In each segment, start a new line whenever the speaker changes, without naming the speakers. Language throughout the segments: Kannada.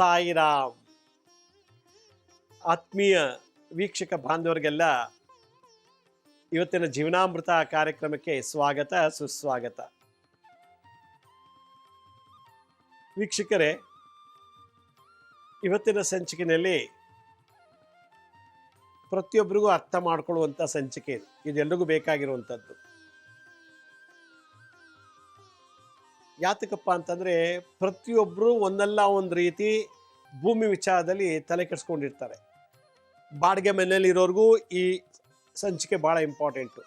ಸಾಯಿರಾಮ್. ಆತ್ಮೀಯ ವೀಕ್ಷಕ ಬಾಂಧವರಿಗೆಲ್ಲ ಇವತ್ತಿನ ಜೀವನಾಮೃತ ಕಾರ್ಯಕ್ರಮಕ್ಕೆ ಸ್ವಾಗತ, ಸುಸ್ವಾಗತ. ವೀಕ್ಷಕರೇ, ಇವತ್ತಿನ ಸಂಚಿಕೆಯಲ್ಲಿ ಪ್ರತಿಯೊಬ್ಬರಿಗೂ ಅರ್ಥ ಮಾಡ್ಕೊಳ್ಳುವಂಥ ಸಂಚಿಕೆ ಇದು. ಇದೆಲ್ಲರಿಗೂ ಬೇಕಾಗಿರುವಂಥದ್ದು. ಯಾತಕಪ್ಪ ಅಂತಂದರೆ ಪ್ರತಿಯೊಬ್ಬರು ಒಂದಲ್ಲ ಒಂದು ರೀತಿ ಭೂಮಿ ವಿಚಾರದಲ್ಲಿ ತಲೆ ಕೆಡಿಸ್ಕೊಂಡಿರ್ತಾರೆ. ಬಾಡಿಗೆ ಮನೆಯಲ್ಲಿ ಇರೋರ್ಗೂ ಈ ಸಂಚಿಕೆ ಭಾಳ ಇಂಪಾರ್ಟೆಂಟು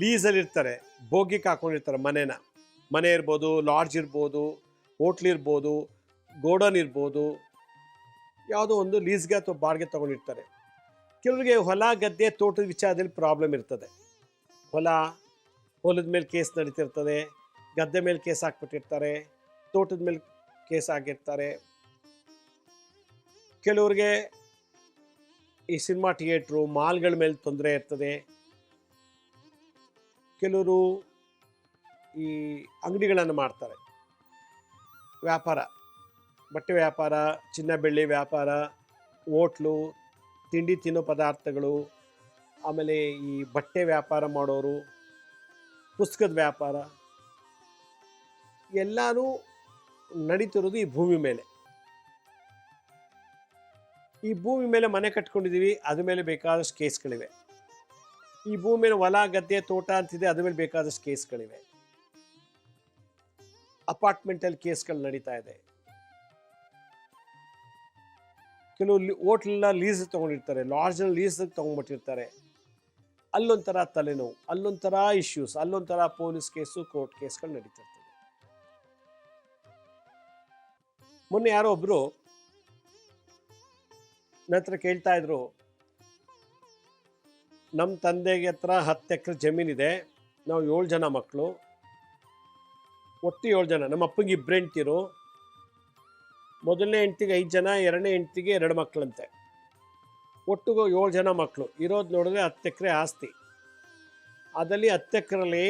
ಲೀಸಲ್ಲಿರ್ತಾರೆ ಭೋಗ್ಯಕ್ಕೆ ಹಾಕೊಂಡಿರ್ತಾರೆ ಮನೇನ. ಮನೆ ಇರ್ಬೋದು ಲಾಡ್ಜ್ ಇರ್ಬೋದು ಹೋಟ್ಲ್ ಇರ್ಬೋದು, ಗೋಡನ್ ಇರ್ಬೋದು, ಯಾವುದೋ ಒಂದು ಲೀಸ್ಗೆ ಅಥವಾ ಬಾಡಿಗೆ ತೊಗೊಂಡಿರ್ತಾರೆ. ಕೆಲವರಿಗೆ ಹೊಲ, ಗದ್ದೆ, ತೋಟದ ವಿಚಾರದಲ್ಲಿ ಪ್ರಾಬ್ಲಮ್ ಇರ್ತದೆ. ಹೊಲ, ಹೊಲದ ಮೇಲೆ ಕೇಸ್ ನಡೀತಿರ್ತದೆ. ಗದ್ದೆ ಮೇಲೆ ಕೇಸ್ ಹಾಕ್ಬಿಟ್ಟಿರ್ತಾರೆ, ತೋಟದ ಮೇಲೆ ಕೇಸ್ ಆಗಿರ್ತಾರೆ. ಕೆಲವ್ರಿಗೆ ಈ ಸಿನಿಮಾ ಥಿಯೇಟ್ರು, ಮಾಲ್ಗಳ ಮೇಲೆ ತೊಂದರೆ ಇರ್ತದೆ. ಕೆಲವರು ಈ ಅಂಗಡಿಗಳನ್ನು ಮಾಡ್ತಾರೆ ವ್ಯಾಪಾರ, ಬಟ್ಟೆ ವ್ಯಾಪಾರ, ಚಿನ್ನ ಬೆಳ್ಳಿ ವ್ಯಾಪಾರ, ಹೋಟ್ಲು, ತಿಂಡಿ ತಿನ್ನೋ ಪದಾರ್ಥಗಳು, ಆಮೇಲೆ ಈ ಬಟ್ಟೆ ವ್ಯಾಪಾರ ಮಾಡೋರು, ಪುಸ್ತಕದ ವ್ಯಾಪಾರ. ಎಲ್ಲನೂ ನಡೀತಿರೋದು ಈ ಭೂಮಿ ಮೇಲೆ. ಈ ಭೂಮಿ ಮೇಲೆ ಮನೆ ಕಟ್ಕೊಂಡಿದ್ದೀವಿ ಅದ್ರ ಮೇಲೆ ಬೇಕಾದಷ್ಟು ಕೇಸ್ಗಳಿವೆ. ಈ ಭೂಮಿ ಮೇಲೆ ಹೊಲ, ಗದ್ದೆ, ತೋಟ ಅಂತಿದೆ ಅದ್ರ ಮೇಲೆ ಬೇಕಾದಷ್ಟು ಕೇಸ್ಗಳಿವೆ. ಅಪಾರ್ಟ್ಮೆಂಟಲ್ಲಿ ಕೇಸ್ಗಳು ನಡೀತಾ ಇದೆ. ಕೆಲವು ಹೋಟ್ಲನ್ನ ಲೀಸ್ ತೊಗೊಂಡಿರ್ತಾರೆ ಲಾಡ್ಜಲ್ಲಿ ಲೀಸ್ ತೊಗೊಂಡ್ಬಿಟ್ಟಿರ್ತಾರೆ ಅಲ್ಲೊಂಥರ ತಲೆನೋವು, ಅಲ್ಲೊಂಥರ ಇಶ್ಯೂಸ್, ಅಲ್ಲೊಂಥರ ಪೊಲೀಸ್ ಕೇಸು, ಕೋರ್ಟ್ ಕೇಸ್ಗಳು ನಡೀತಿರ್ತದೆ ಮೊನ್ನೆ ಯಾರೋ ಒಬ್ರು ನಂತರ ಕೇಳ್ತಾ ಇದ್ರು ನಮ್ಮ ತಂದೆಗೆ ಹತ್ರ ಹತ್ತು ಎಕರೆ ಜಮೀನಿದೆ ನಾವು ಏಳು ಜನ ಮಕ್ಕಳು ಒಟ್ಟು ಏಳು ಜನ ನಮ್ಮ ಅಪ್ಪಂಗೆ ಇಬ್ಬರು ಹೆಂಡ್ತಿರು, ಮೊದಲನೇ ಹೆಂಡ್ತಿಗೆ ಐದು ಜನ, ಎರಡನೇ ಹೆಂಡ್ತಿಗೆ ಎರಡು ಮಕ್ಕಳಂತೆ ಒಟ್ಟಿಗೂ ಏಳು ಜನ ಮಕ್ಕಳು ಇರೋದು ನೋಡಿದ್ರೆ ಹತ್ತು ಎಕರೆ ಆಸ್ತಿ. ಅದರಲ್ಲಿ ಹತ್ತು ಎಕರೆಲಿ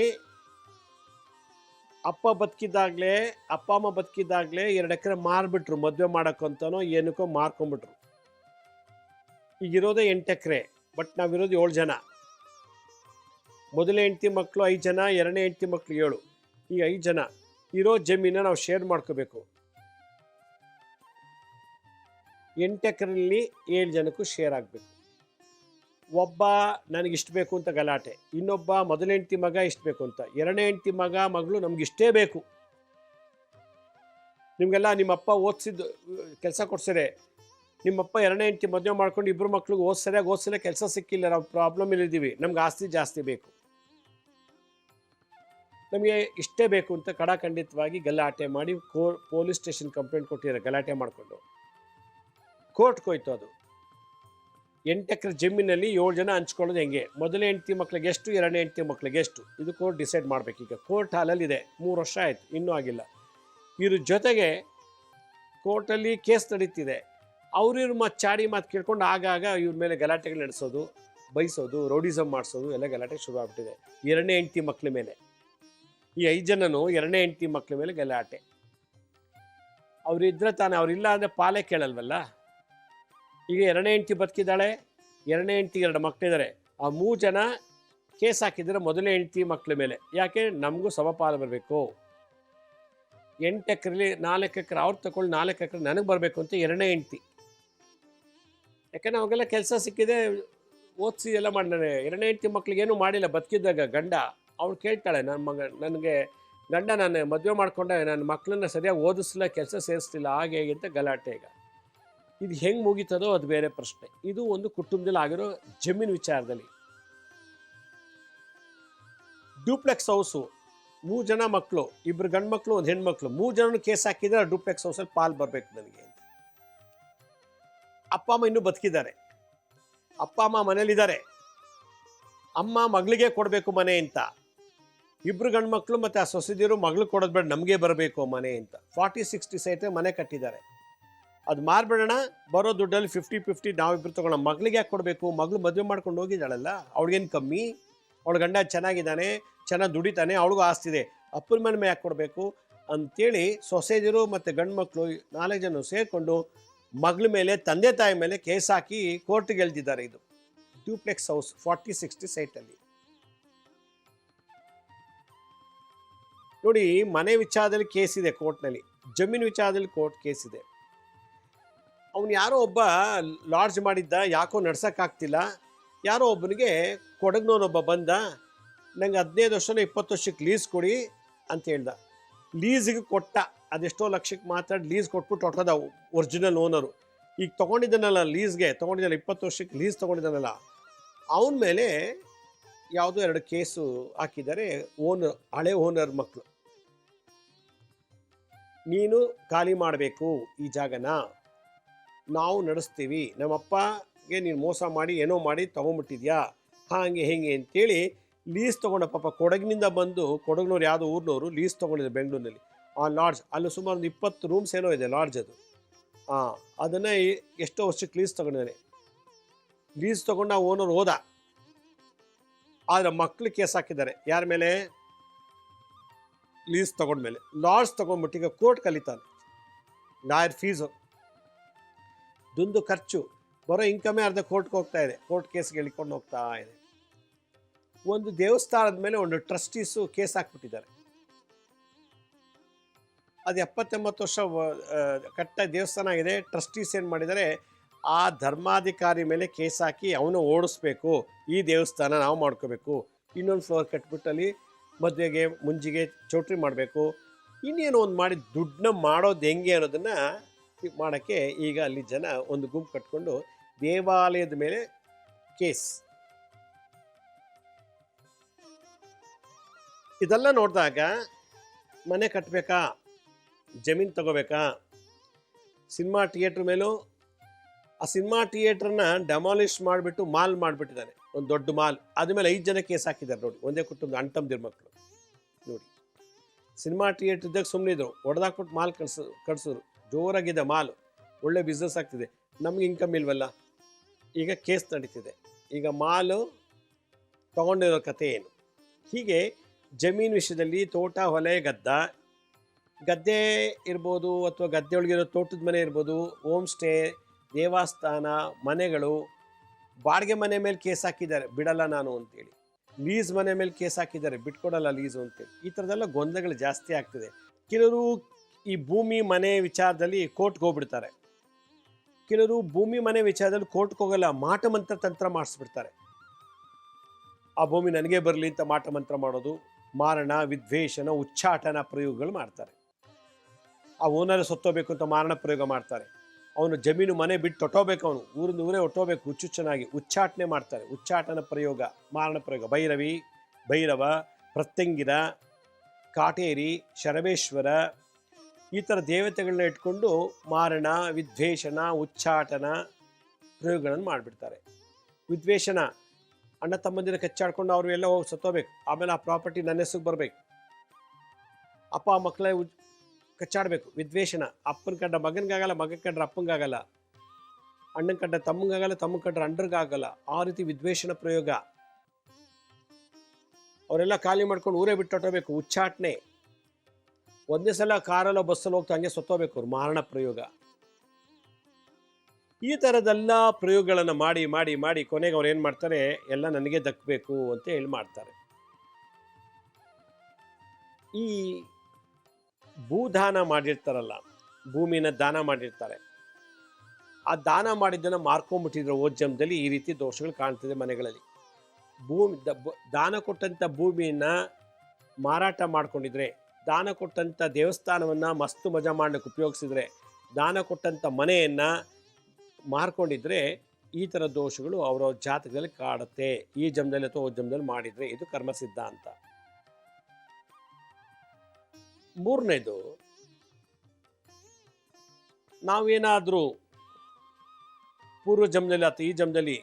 ಅಪ್ಪ ಬದುಕಿದ್ದಾಗಲೇ, ಅಪ್ಪ, ಅಮ್ಮ ಬದುಕಿದ್ದಾಗಲೇ ಎರಡು ಎಕರೆ ಮಾರ್ಬಿಟ್ರು, ಮದುವೆ ಮಾಡೋಕ್ಕಂತನೋ ಏನಕ್ಕೋ ಮಾರ್ಕೊಂಬಿಟ್ರು. ಈಗಿರೋದೇ ಎಂಟು ಎಕರೆ, ಬಟ್ ನಾವಿರೋದು ಏಳು ಜನ. ಮೊದಲನೇ ಹೆಂಡ್ತಿ ಮಕ್ಕಳು ಐದು ಜನ, ಎರಡನೇ ಹೆಂಡ್ತಿ ಮಕ್ಕಳು ಏಳು. ಈ ಐದು ಜನ. ಇರೋ ಜಮೀನ ನಾವು ಶೇರ್ ಮಾಡ್ಕೋಬೇಕು. ಎಂಟು ಎಕರೆಯಲ್ಲಿ ಏಳು ಜನಕ್ಕೂ ಶೇರ್ ಆಗಬೇಕು. ಒಬ್ಬ ನನಗೆ ಇಷ್ಟು ಬೇಕು ಅಂತ ಗಲಾಟೆ, ಇನ್ನೊಬ್ಬ ಮೊದಲ ಹೆಂಡ್ತಿ ಮಗ ಇಷ್ಟು ಬೇಕು ಅಂತ, ಎರಡನೇ ಹೆಂಡತಿ ಮಗ, ಮಗಳು ನಮ್ಗೆ ಇಷ್ಟೇ ಬೇಕು. ನಿಮಗೆಲ್ಲ ನಿಮ್ಮಪ್ಪ ಓದಿಸಿದ್ದು, ಕೆಲಸ ಕೊಡ್ಸರೆ ನಿಮ್ಮಪ್ಪ ಎರಡನೇ ಹೆಂಡತಿ ಮದುವೆ ಮಾಡ್ಕೊಂಡು ಇಬ್ಬರು ಮಕ್ಳಿಗೆ ಓದ್ ಸರಿಯಾಗಿ ಕೆಲಸ ಸಿಕ್ಕಿಲ್ಲ, ನಾವು ಪ್ರಾಬ್ಲಮ್ ಇಲ್ಲಿದ್ದೀವಿ ನಮ್ಗೆ ಆಸ್ತಿ ಜಾಸ್ತಿ ಬೇಕು. ನಮಗೆ ಇಷ್ಟೇ ಬೇಕು ಅಂತ ಕಡಾಖಂಡಿತವಾಗಿ ಗಲಾಟೆ ಮಾಡಿ ಕೋ ಪೊಲೀಸ್ ಸ್ಟೇಷನ್ ಕಂಪ್ಲೇಂಟ್ ಕೊಟ್ಟಿದ್ದಾರೆ, ಗಲಾಟೆ ಮಾಡಿಕೊಂಡು. ಕೋರ್ಟ್ಗೆ ಹೋಯ್ತು ಅದು. ಎಂಟು ಎಕರೆ ಜಮೀನಲ್ಲಿ ಏಳು ಜನ ಹಂಚ್ಕೊಳ್ಳೋದು ಹೆಂಗೆ? ಮೊದಲನೇ ಹೆಂಡತಿ ಮಕ್ಕಳಿಗೆ ಎಷ್ಟು, ಎರಡನೇ ಹೆಂಡತಿ ಮಕ್ಕಳಿಗೆ ಎಷ್ಟು? ಇದು ಕೋರ್ಟ್ ಡಿಸೈಡ್ ಮಾಡಬೇಕೀಗ ಕೋರ್ಟ್ ಹಾಲಲ್ಲಿ ಇದೆ. ಮೂರು ವರ್ಷ ಆಯಿತು. ಇನ್ನೂ ಆಗಿಲ್ಲ. ಇವ್ರ ಜೊತೆಗೆ ಕೋರ್ಟಲ್ಲಿ ಕೇಸ್ ನಡೀತಿದೆ. ಅವ್ರಿವ್ರ ಮತ್ತು ಚಾಡಿ ಮಾತು ಕೇಳ್ಕೊಂಡು ಆಗಾಗ ಇವ್ರ ಮೇಲೆ ಗಲಾಟೆಗಳು ನಡೆಸೋದು, ಬೈಸೋದು ರೌಡಿಸಮ್ ಮಾಡಿಸೋದು ಎಲ್ಲ ಗಲಾಟೆ ಶುರು ಆಗ್ಬಿಟ್ಟಿದೆ. ಎರಡನೇ ಹೆಂಡತಿ ಮಕ್ಕಳ ಮೇಲೆ. ಈ ಐದು ಜನನು ಎರಡನೇ ಹೆಂಡ್ತಿ ಮಕ್ಕಳ ಮೇಲೆ ಗಲಾಟೆ. ಅವರಿದ್ರೆ ತಾನೇ, ಅವರಿಲ್ಲ ಅಂದರೆ ಪಾಲೇ ಕೇಳಲ್ವಲ್ಲ? ಈಗ ಎರಡನೇ ಹೆಂಡತಿ ಬದುಕಿದ್ದಾಳೆ, ಎರಡನೇ ಹೆಂಡತಿ ಎರಡು ಮಕ್ಕಳಿದ್ದಾರೆ ಆ ಮೂರು ಜನ ಕೇಸ್ ಹಾಕಿದ್ರೆ ಮೊದಲನೇ ಹೆಂಡತಿ ಮಕ್ಕಳ ಮೇಲೆ. ಯಾಕೆ? ನಮಗೂ ಸಮಪಾಲ ಬರಬೇಕು. ಎಂಟು ಎಕರೆಲಿ ನಾಲ್ಕು ಎಕರೆ, ಅವ್ರು ತಗೊಳ್ಳಿ ನಾಲ್ಕು ಎಕರೆ ನನಗೆ ಬರಬೇಕು ಅಂತ ಎರಡನೇ ಹೆಂಡ್ತಿ. ಯಾಕಂದ್ರೆ ಅವಾಗೆಲ್ಲ ಕೆಲಸ ಸಿಕ್ಕಿದೆ, ಓದಿಸಿ ಎಲ್ಲ ಮಾಡಿ ನಾನು ಎರಡನೇ ಹೆಂಡತಿ ಮಕ್ಕಳಿಗೇನು ಮಾಡಿಲ್ಲ, ಬದುಕಿದ್ದಾಗ ಗಂಡ, ಅವಳು ಕೇಳ್ತಾಳೆ ನನ್ನ ಮಗ, ನನಗೆ ಗಂಡ ನಾನು ಮದುವೆ ಮಾಡಿಕೊಂಡೆ ನನ್ನ ಮಕ್ಕಳನ್ನ ಸರಿಯಾಗಿ ಓದಿಸ್ಲಿಲ್ಲ, ಕೆಲಸ ಸೇರಿಸ್ತಿಲ್ಲ ಹಾಗೆ ಹೇಗೆ ಅಂತ ಗಲಾಟೆ ಈಗ. ಇದು ಹೆಂಗೆ ಮುಗೀತದೋ ಅದು ಬೇರೆ ಪ್ರಶ್ನೆ. ಇದು ಒಂದು ಕುಟುಂಬದಲ್ಲಿ ಆಗಿರೋ ಜಮೀನ್ ವಿಚಾರದಲ್ಲಿ. ಡ್ಯೂಪ್ಲೆಕ್ಸ್ ಹೌಸು, ಮೂರು ಜನ ಮಕ್ಕಳು ಇಬ್ಬರು ಗಂಡು ಮಕ್ಕಳು ಒಂದು ಹೆಣ್ಮಕ್ಳು. ಮೂರು ಜನ ಕೇಸ್ ಹಾಕಿದ್ರೆ ಆ ಡ್ಯೂಪ್ಲೆಕ್ಸ್ ಹೌಸಲ್ಲಿ ಪಾಲ್ ಬರಬೇಕು ನನಗೆ ಅಪ್ಪ ಅಮ್ಮ ಇನ್ನೂ ಬದುಕಿದ್ದಾರೆ. ಅಪ್ಪ ಅಮ್ಮ ಮನೇಲಿದ್ದಾರೆ. ಅಮ್ಮ ಮಗಳಿಗೆ ಕೊಡಬೇಕು ಮನೆ ಅಂತ. ಇಬ್ಬರು ಗಂಡು ಮಕ್ಕಳು ಮತ್ತು ಆ ಸೊಸೆದಿರು ಮಗಳು ಕೊಡೋದು ಬೇಡ, ನಮಗೆ ಬರಬೇಕು ಮನೆ ಅಂತ. ಫಾರ್ಟಿ, ಸಿಕ್ಸ್ಟಿ ಸೈಟ್ ಮನೆ ಕಟ್ಟಿದ್ದಾರೆ. ಅದು ಮಾರ್ಬಿಡೋಣ, ಬರೋ ದುಡ್ಡಲ್ಲಿ ಫಿಫ್ಟಿ ಫಿಫ್ಟಿ ನಾವಿಬ್ರು ತಗೊಳ್ಳೋಣ ಮಗಳಿಗೆ ಯಾಕೆ ಕೊಡಬೇಕು? ಮಗಳು ಮದುವೆ ಮಾಡ್ಕೊಂಡು ಹೋಗಿದ್ದಾಳಲ್ಲ, ಅವಳಿಗೇನು ಕಮ್ಮಿ? ಅವಳ ಗಂಡ ಚೆನ್ನಾಗಿದ್ದಾನೆ, ಚೆನ್ನಾಗಿ ದುಡಿತಾನೆ, ಅವಳಿಗೂ ಆಸ್ತಿದೆ ಅಪ್ಪನ ಮನೆ ಮೇಲೆ ಯಾಕೆ ಕೊಡಬೇಕು? ಅಂತೇಳಿ ಸೊಸೆದಿರು ಮತ್ತು ಗಂಡು ಮಕ್ಕಳು ನಾಲ್ಕು ಜನ ಸೇರಿಕೊಂಡು ಮಗಳ ಮೇಲೆ, ತಂದೆ ತಾಯಿ ಮೇಲೆ ಕೇಸ್ ಹಾಕಿ ಕೋರ್ಟ್ಗೆ ಗೆಲ್ತಿದ್ದಾರೆ ಇದು. ಡ್ಯೂಪ್ಲೆಕ್ಸ್ ಹೌಸ್ ಫಾರ್ಟಿ ಸಿಕ್ಸ್ಟಿ ಸೈಟಲ್ಲಿ. ನೋಡಿ, ಮನೆ ವಿಚಾರದಲ್ಲಿ ಕೇಸ್ ಇದೆ ಕೋರ್ಟ್ನಲ್ಲಿ. ಜಮೀನು ವಿಚಾರದಲ್ಲಿ ಕೋರ್ಟ್ ಕೇಸ್ ಇದೆ. ಅವನು ಯಾರೋ ಒಬ್ಬ ಲಾಡ್ಜ್ ಮಾಡಿದ್ದ, ಯಾಕೋ ನಡ್ಸೋಕ್ಕಾಗ್ತಿಲ್ಲ ಯಾರೋ ಒಬ್ಬನಿಗೆ ಕೊಡಗ್ನವನೊಬ್ಬ ಬಂದ, ನಂಗೆ ಹದಿನೈದು ವರ್ಷನ ಇಪ್ಪತ್ತು ವರ್ಷಕ್ಕೆ ಲೀಸ್ ಕೊಡಿ ಅಂತ ಹೇಳ್ದ. ಲೀಸಿಗೆ ಕೊಟ್ಟ. ಅದೆಷ್ಟೋ ಲಕ್ಷಕ್ಕೆ ಮಾತಾಡಿ ಲೀಸ್ ಕೊಟ್ಬಿಟ್ಟು ಹೊಟ್ಟದ ಒರಿಜಿನಲ್ ಓನರು. ಈಗ ತೊಗೊಂಡಿದ್ದಾನಲ್ಲ ಲೀಸ್ಗೆ ತೊಗೊಂಡಿದ್ದಾನಲ್ಲ ಇಪ್ಪತ್ತು ವರ್ಷಕ್ಕೆ ಲೀಸ್ ತೊಗೊಂಡಿದ್ದಾನಲ್ಲ. ಅವನ ಮೇಲೆ ಯಾವುದೋ ಎರಡು ಕೇಸು ಹಾಕಿದ್ದಾರೆ ಓನರ್, ಹಳೆ ಓನರ್ ಮಕ್ಕಳು ನೀನು ಖಾಲಿ ಮಾಡಬೇಕು ಈ ಜಾಗನ. ನಾವು ನಡೆಸ್ತೀವಿ. ನಮ್ಮಪ್ಪಗೆ ನೀನು ಮೋಸ ಮಾಡಿ, ಏನೋ ಮಾಡಿ ತೊಗೊಂಬಿಟ್ಟಿದ್ಯಾ? ಹಾಗೆ, ಹೇಗೆ ಅಂತೇಳಿ ಲೀಸ್ ತೊಗೊಂಡ ಪಾಪ ಕೊಡಗಿನಿಂದ ಬಂದು ಕೊಡಗಿನವ್ರು ಯಾವುದೋ ಊರಿನವರು ಲೀಸ್ ತೊಗೊಂಡಿದ್ದೆ ಬೆಂಗಳೂರಿನಲ್ಲಿ. ಆ ಲಾಡ್ಜ್ ಅಲ್ಲಿ ಸುಮಾರು ಒಂದು ಇಪ್ಪತ್ತು ರೂಮ್ಸ್ ಏನೋ ಇದೆ ಲಾಡ್ಜ್ ಅದು. ಹಾಂ ಅದನ್ನು ಎಷ್ಟೋ ವರ್ಷಕ್ಕೆ ಲೀಸ್ ತೊಗೊಂಡಿದ್ದಾನೆ ಲೀಸ್ ತೊಗೊಂಡು ಆ ಓನರ್ ಹೋದ. ಆದರೆ ಮಕ್ಕಳು ಕೇಸ್ ಹಾಕಿದ್ದಾರೆ. ಯಾರ ಮೇಲೆ? ಲೀಸ್ ತೊಗೊಂಡ್ಮೇಲೆ. ಲಾಡ್ಜ್ ತೊಗೊಂಡ್ಬಿಟ್ಟು ಈಗ ಕೋರ್ಟ್ ಕಲಿತಾನೆ. ಲಾಯರ್ ಫೀಸು ದುಂದು ಖರ್ಚು. ಬರೋ ಇನ್ಕಮೇ ಅರ್ಧ ಕೋರ್ಟ್ಗೆ ಹೋಗ್ತಾ ಇದೆ. ಕೋರ್ಟ್ ಕೇಸ್ಗೆ ಎಳ್ಕೊಂಡು ಹೋಗ್ತಾ ಇದೆ. ಒಂದು ದೇವಸ್ಥಾನದ ಮೇಲೆ ಒಂದು ಟ್ರಸ್ಟೀಸು ಕೇಸ್ ಹಾಕ್ಬಿಟ್ಟಿದ್ದಾರೆ. ಅದು ಎಪ್ಪತ್ತೆಂಬತ್ತು ವರ್ಷ ಕಟ್ಟ ದೇವಸ್ಥಾನ ಆಗಿದೆ. ಟ್ರಸ್ಟೀಸ್ ಏನು ಮಾಡಿದ್ದಾರೆ? ಆ ಧರ್ಮಾಧಿಕಾರಿ ಮೇಲೆ ಕೇಸ್ ಹಾಕಿ ಅವನು ಓಡಿಸ್ಬೇಕು. ಈ ದೇವಸ್ಥಾನ ನಾವು ಮಾಡ್ಕೋಬೇಕು. ಇನ್ನೊಂದು ಫ್ಲೋರ್ ಕಟ್ಬಿಟ್ಟಲ್ಲಿ ಮದುವೆಗೆ, ಮುಂಜಿಗೆ ಚೌಟ್ರಿ ಮಾಡಬೇಕು. ಇನ್ನೇನು ಒಂದು ಮಾಡಿ ದುಡ್ಡನ್ನ ಮಾಡೋದು ಹೆಂಗೆ ಅನ್ನೋದನ್ನು ಮಾಡೋಕ್ಕೆ ಈಗ ಅಲ್ಲಿ ಜನ ಒಂದು ಗುಂಪು ಕಟ್ಕೊಂಡು ದೇವಾಲಯದ ಮೇಲೆ ಕೇಸ್. ಇದೆಲ್ಲ ನೋಡಿದಾಗ ಮನೆ ಕಟ್ಟಬೇಕಾ ಜಮೀನು ತಗೋಬೇಕಾ? ಸಿನಿಮಾ ಥಿಯೇಟ್ರ್ ಮೇಲೂ ಆ ಸಿನಿಮಾ ಥಿಯೇಟ್ರನ್ನ ಡೆಮಾಲಿಷ್ ಮಾಡಿಬಿಟ್ಟು ಮಾಲ್ ಮಾಡಿಬಿಟ್ಟಿದ್ದಾರೆ. ಒಂದು ದೊಡ್ಡ ಮಾಲ್. ಅದ್ಮೇಲೆ ಐದು ಜನ ಕೇಸ್ ಹಾಕಿದ್ದಾರೆ ನೋಡಿ. ಒಂದೇ ಕುಟುಂಬದ ಅಂಟಂದಿರ್ ಮಕ್ಕಳು. ನೋಡಿ. ಸಿನಿಮಾ ಥಿಯೇಟ್ರ್ ಇದ್ದಾಗ ಸುಮ್ಮನೆ ಇದ್ರು. ಹೊಡೆದಾಕ್ಬಿಟ್ಟು ಮಾಲ್ ಕಳ್ಸ ಕಳ್ಸೋರು ಜೋರಾಗಿದೆ ಮಾಲ್. ಒಳ್ಳೆ ಬಿಸ್ನೆಸ್ ಆಗ್ತಿದೆ. ನಮ್ಗೆ ಇನ್ಕಮ್ ಇಲ್ವಲ್ಲ? ಈಗ ಕೇಸ್ ನಡೀತಿದೆ. ಈಗ ಮಾಲು ತಗೊಂಡಿರೋ ಕತೆ ಏನು? ಹೀಗೆ ಜಮೀನು ವಿಷಯದಲ್ಲಿ ತೋಟ, ಹೊಲೆ, ಗದ್ದ. ಗದ್ದೆ ಇರ್ಬೋದು ಅಥವಾ ಗದ್ದೆ ಒಳಗಿರೋ ತೋಟದ ಮನೆ ಇರ್ಬೋದು ಹೋಮ್ ಸ್ಟೇ ದೇವಸ್ಥಾನ, ಮನೆಗಳು. ಬಾಡಿಗೆ ಮನೆ ಮೇಲೆ ಕೇಸ್ ಹಾಕಿದ್ದಾರೆ. ಬಿಡಲ್ಲ ನಾನು ಅಂತೇಳಿ. ಲೀಸ್ ಮನೆ ಮೇಲೆ ಕೇಸ್ ಹಾಕಿದ್ದಾರೆ. ಬಿಟ್ಕೊಡಲ್ಲ ಲೀಸು ಅಂತೇಳಿ. ಈ ಥರದೆಲ್ಲ ಗೊಂದಲಗಳು ಜಾಸ್ತಿ ಆಗ್ತಿದೆ. ಕೆಲವರು ಈ ಭೂಮಿ ಮನೆ ವಿಚಾರದಲ್ಲಿ ಕೋರ್ಟ್ಗೆ ಹೋಗ್ಬಿಡ್ತಾರೆ. ಕೆಲವರು ಭೂಮಿ ಮನೆ ವಿಚಾರದಲ್ಲಿ ಕೋರ್ಟ್ಗೆ ಹೋಗಲ್ಲ, ಮಾಟ ಮಂತ್ರ ತಂತ್ರ ಮಾಡಿಸ್ಬಿಡ್ತಾರೆ. ಆ ಭೂಮಿ ನನಗೆ ಬರಲಿ ಅಂತ ಮಾಟ ಮಂತ್ರ ಮಾಡೋದು, ಮಾರಣ, ವಿದ್ವೇಷನ, ಉಚ್ಚಾಟನ ಪ್ರಯೋಗಗಳು ಮಾಡ್ತಾರೆ. ಆ ಓನರ್ ಸೊತ್ತೋಬೇಕು ಅಂತ ಮಾರಣ ಪ್ರಯೋಗ ಮಾಡ್ತಾರೆ. ಅವನು ಜಮೀನು ಮನೆ ಬಿಟ್ಟು ಒಟ್ಟೋಬೇಕು ಅವನು, ಊರಿಂದ ಊರೇ ಒಟ್ಟೋಬೇಕು ಹುಚ್ಚು ಚೆನ್ನಾಗಿ ಉಚ್ಚಾಟನೆ ಮಾಡ್ತಾರೆ. ಉಚ್ಚಾಟನ ಪ್ರಯೋಗ, ಮಾರಣ ಪ್ರಯೋಗ. ಭೈರವಿ, ಭೈರವ ಪ್ರತ್ಯಂಗಿರ ಕಾಟೇರಿ ಶರಬೇಶ್ವರ ಈ ಥರ ದೇವತೆಗಳನ್ನ ಇಟ್ಕೊಂಡು ಮಾರಣ, ವಿದ್ವೇಷಣ, ಉಚ್ಚಾಟನ ಪ್ರಯೋಗಗಳನ್ನು ಮಾಡಿಬಿಡ್ತಾರೆ. ವಿದ್ವೇಷಣ, ಅಣ್ಣ ತಮ್ಮಂದಿರ ಕಚ್ಚಾಡ್ಕೊಂಡು ಅವರು ಎಲ್ಲ ಹೋಗಿ ಸತ್ತೋಬೇಕು ಆಮೇಲೆ ಆ ಪ್ರಾಪರ್ಟಿ ನನ್ನ ಹೆಸರು ಬರಬೇಕು. ಅಪ್ಪ, ಮಕ್ಕಳೇ ಕಚ್ಚಾಡಬೇಕು. ವಿದ್ವೇಷಣ, ಅಪ್ಪನ ಕಂಡ ಮಗನಿಗಾಗಲ್ಲ, ಮಗನ ಕಂಡ್ರೆ ಅಪ್ಪಂಗಾಗಲ್ಲ. ಅಣ್ಣನ ಕಂಡ ತಮ್ಮಂಗಾಗಲ್ಲ ತಮ್ಮ ಕಂಡ್ರೆ ಅಂಡ್ರಿಗಾಗಲ್ಲ ಆ ರೀತಿ ವಿದ್ವೇಷಣ ಪ್ರಯೋಗ. ಅವರೆಲ್ಲ ಖಾಲಿ ಮಾಡ್ಕೊಂಡು ಊರೇ ಬಿಟ್ಟು ಹೊಟ್ಟಬೇಕು ಉಚ್ಚಾಟನೆ. ಒಂದೇ ಸಲ ಕಾರಲ್ಲೋ ಬಸ್ಸಲ್ಲಿ ಹೋಗ್ತಾ ಹಂಗೆ ಸತ್ತೋಬೇಕು ಅವ್ರು, ಮಾರಣ ಪ್ರಯೋಗ. ಈ ಥರದೆಲ್ಲ ಪ್ರಯೋಗಗಳನ್ನು ಮಾಡಿ ಮಾಡಿ ಮಾಡಿ ಕೊನೆಗೆ ಅವ್ರು ಏನು ಮಾಡ್ತಾರೆ, ಎಲ್ಲ ನನಗೆ ದಕ್ಕಬೇಕು ಅಂತ ಹೇಳಿ ಮಾಡ್ತಾರೆ. ಈ ಭೂದಾನ ಮಾಡಿರ್ತಾರಲ್ಲ, ಭೂಮಿನ ದಾನ ಮಾಡಿರ್ತಾರೆ. ಆ ದಾನ ಮಾಡಿದ್ದನ್ನು ಮಾರ್ಕೊಂಡ್ಬಿಟ್ಟಿದ್ರು ಓದ್ ಈ ರೀತಿ ದೋಷಗಳು ಕಾಣ್ತಿದೆ ಮನೆಗಳಲ್ಲಿ. ಭೂಮಿ ದಾನ ಕೊಟ್ಟಂಥ ಭೂಮಿಯನ್ನು ಮಾರಾಟ ಮಾಡ್ಕೊಂಡಿದ್ರೆ ದಾನ ಕೊಟ್ಟಂಥ ದೇವಸ್ಥಾನವನ್ನು ಮಸ್ತು ಮಜಾ ಮಾಡಲಿಕ್ಕೆ ಉಪಯೋಗಿಸಿದರೆ, ದಾನ ಕೊಟ್ಟಂಥ ಮನೆಯನ್ನು ಮಾರ್ಕೊಂಡಿದ್ರೆ ಈ ಥರ ದೋಷಗಳು ಅವರ ಜಾತಕದಲ್ಲಿ ಕಾಡುತ್ತೆ. ಈ ಜನ್ಮದಲ್ಲಿ ಅಥವಾ ಜನ್ಮದಲ್ಲಿ ಮಾಡಿದರೆ ಇದು ಕರ್ಮ ಸಿದ್ಧಾಂತ ಮೂರನೇದು ನಾವೇನಾದರೂ ಪೂರ್ವ ಜನ್ಮದಲ್ಲಿ ಅಥವಾ ಈ ಜನ್ಮದಲ್ಲಿ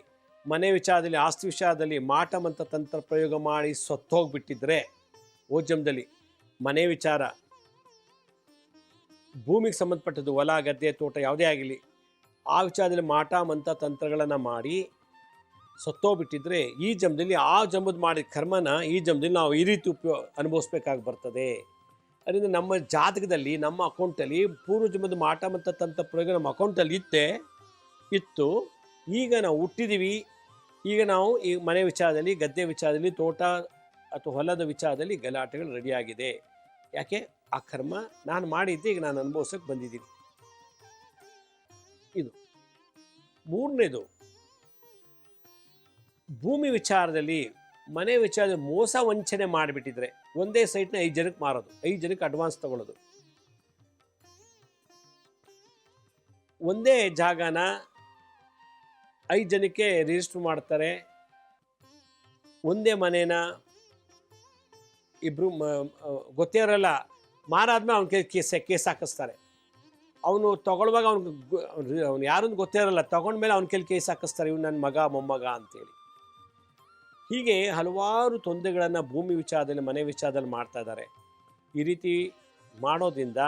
ಮನೆ ವಿಚಾರದಲ್ಲಿ, ಆಸ್ತಿ ವಿಚಾರದಲ್ಲಿ ಮಾಟಮಂತ ತಂತ್ರ ಪ್ರಯೋಗ ಮಾಡಿ ಸತ್ತೋಗ್ಬಿಟ್ಟಿದ್ರೆ ಓ ಜನ್ಮದಲ್ಲಿ ಮನೆ ವಿಚಾರ. ಭೂಮಿಗೆ ಸಂಬಂಧಪಟ್ಟದ್ದು ಹೊಲ, ಗದ್ದೆ, ತೋಟ ಯಾವುದೇ ಆಗಲಿ ಆ ವಿಚಾರದಲ್ಲಿ ಮಾಟ, ಮಂತ ತಂತ್ರಗಳನ್ನು ಮಾಡಿ ಸತ್ತೋಗ್ಬಿಟ್ಟಿದ್ರೆ ಈ ಜನ್ಮದಲ್ಲಿ ಆ ಜನ್ಮದ ಮಾಡಿದ ಕರ್ಮನ ಈ ಜನ್ಮದಲ್ಲಿ ನಾವು ಈ ರೀತಿ ಉಪಯೋ, ಅನುಭವಿಸ್ಬೇಕಾಗಿ ಬರ್ತದೆ. ಅದರಿಂದ ನಮ್ಮ ಜಾತಕದಲ್ಲಿ, ನಮ್ಮ ಅಕೌಂಟಲ್ಲಿ ಪೂರ್ವಜನ್ಮದ ಮಾಟ, ಮಂತ ತಂತ್ರ ಪ್ರಯೋಗ ನಮ್ಮ ಅಕೌಂಟಲ್ಲಿ ಇತ್ತೆ, ಇತ್ತು. ಈಗ ನಾವು ಹುಟ್ಟಿದ್ದೀವಿ ಈಗ ನಾವು ಈ ಮನೆ ವಿಚಾರದಲ್ಲಿ, ಗದ್ದೆ ವಿಚಾರದಲ್ಲಿ, ತೋಟ ಅಥವಾ ಹೊಲದ ವಿಚಾರದಲ್ಲಿ ಗಲಾಟೆಗಳು ರೆಡಿಯಾಗಿದೆ. ಯಾಕೆ? ಆ ಕರ್ಮ ನಾನು ಮಾಡಿದ್ದೆ, ಈಗ ನಾನು ಅನುಭವಿಸೋಕೆ ಬಂದಿದ್ದೀನಿ. ಇದು. ಮೂರನೇದು, ಭೂಮಿ ವಿಚಾರದಲ್ಲಿ ಮನೆ ವಿಚಾರದಲ್ಲಿ ಮೋಸ ವಂಚನೆ ಮಾಡಿಬಿಟ್ಟಿದ್ರೆ ಒಂದೇ ಸೈಟ್ನ ಐದು ಜನಕ್ಕೆ ಮಾರೋದು, ಐದು ಜನಕ್ಕೆ ಅಡ್ವಾನ್ಸ್ ತಗೊಳ್ಳೋದು ಒಂದೇ ಜಾಗನ ಐದು ಜನಕ್ಕೆ ರಿಜಿಸ್ಟರ್ ಮಾಡ್ತಾರೆ, ಒಂದೇ ಮನೇನ ಇಬ್ರು ಗೊತ್ತೇ ಇರಲ್ಲ ಮಾರಾದ್ಮೇಲೆ ಅವ್ನ ಕೈ ಕೇಸ್ ಕೇಸ್ ಹಾಕಿಸ್ತಾರೆ. ಅವನು ತಗೊಳ್ಳುವಾಗ ಅವ್ನಿಗೆ ಅವ್ನು ಯಾರನ್ನು ಗೊತ್ತೇ ಇರಲ್ಲ ತೊಗೊಂಡ್ಮೇಲೆ ಅವ್ನ ಕೈಲಿ ಕೇಸ್ ಹಾಕಿಸ್ತಾರೆ, ಇವ್ನು ನನ್ನ ಮಗ, ಮೊಮ್ಮಗ ಅಂತೇಳಿ. ಹೀಗೆ ಹಲವಾರು ತೊಂದರೆಗಳನ್ನು ಭೂಮಿ ವಿಚಾರದಲ್ಲಿ, ಮನೆ ವಿಚಾರದಲ್ಲಿ ಮಾಡ್ತಾ ಇದ್ದಾರೆ. ಈ ರೀತಿ ಮಾಡೋದ್ರಿಂದ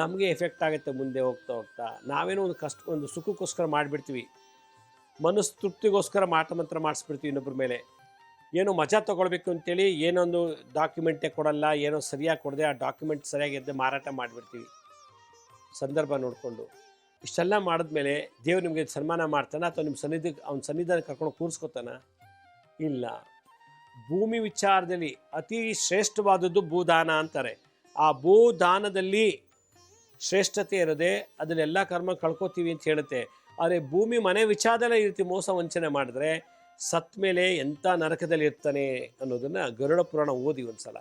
ನಮಗೆ ಎಫೆಕ್ಟ್ ಆಗುತ್ತೆ, ಮುಂದೆ ಹೋಗ್ತಾ ಹೋಗ್ತಾ. ನಾವೇನೋ ಒಂದು ಕಷ್ಟ, ಒಂದು ಸುಖಕ್ಕೋಸ್ಕರ ಮಾಡಿಬಿಡ್ತೀವಿ. ಮನಸ್ಸು ತೃಪ್ತಿಗೋಸ್ಕರ ಮಾಟ ಮಂತ್ರ ಮಾಡಿಸ್ಬಿಡ್ತೀವಿ ಇನ್ನೊಬ್ಬರ ಮೇಲೆ. ಏನೋ ಮಜಾ ತೊಗೊಳ್ಬೇಕು ಅಂತೇಳಿ ಏನೊಂದು ಡಾಕ್ಯುಮೆಂಟೇ ಕೊಡಲ್ಲ, ಏನೋ ಸರಿಯಾಗಿ ಕೊಡದೆ ಆ ಡಾಕ್ಯುಮೆಂಟ್ ಸರಿಯಾಗಿ ಎದ್ದು ಮಾರಾಟ ಮಾಡಿಬಿಡ್ತೀವಿ. ಸಂದರ್ಭ ನೋಡಿಕೊಂಡು. ಇಷ್ಟೆಲ್ಲ ಮಾಡಿದ್ಮೇಲೆ ದೇವ್ರು ನಿಮಗೆ ಸನ್ಮಾನ ಮಾಡ್ತಾನೆ ಅಥವಾ ನಿಮ್ಮ ಸನ್ನಿಧಿ ಅವ್ನ ಸನ್ನಿಧಾನ ಕರ್ಕೊಂಡು ಕೂರಿಸ್ಕೊತಾನ? ಇಲ್ಲ. ಭೂಮಿ ವಿಚಾರದಲ್ಲಿ ಅತಿ ಶ್ರೇಷ್ಠವಾದದ್ದು ಭೂದಾನ ಅಂತಾರೆ. ಆ ಭೂದಾನದಲ್ಲಿ ಶ್ರೇಷ್ಠತೆ ಇರದೆ ಅದನ್ನೆಲ್ಲ ಕರ್ಮ ಕಳ್ಕೊತೀವಿ ಅಂತ ಹೇಳುತ್ತೆ. ಆದರೆ ಭೂಮಿ ಮನೆ ವಿಚಾರದಲ್ಲೇ ಈ ರೀತಿ ಮೋಸ ವಂಚನೆ ಮಾಡಿದ್ರೆ ಸತ್ ಮೇಲೆ ಎಂಥ ನರಕದಲ್ಲಿ ಇರ್ತಾನೆ ಅನ್ನೋದನ್ನ ಗರುಡ ಪುರಾಣ ಓದಿ ಒಂದ್ಸಲ.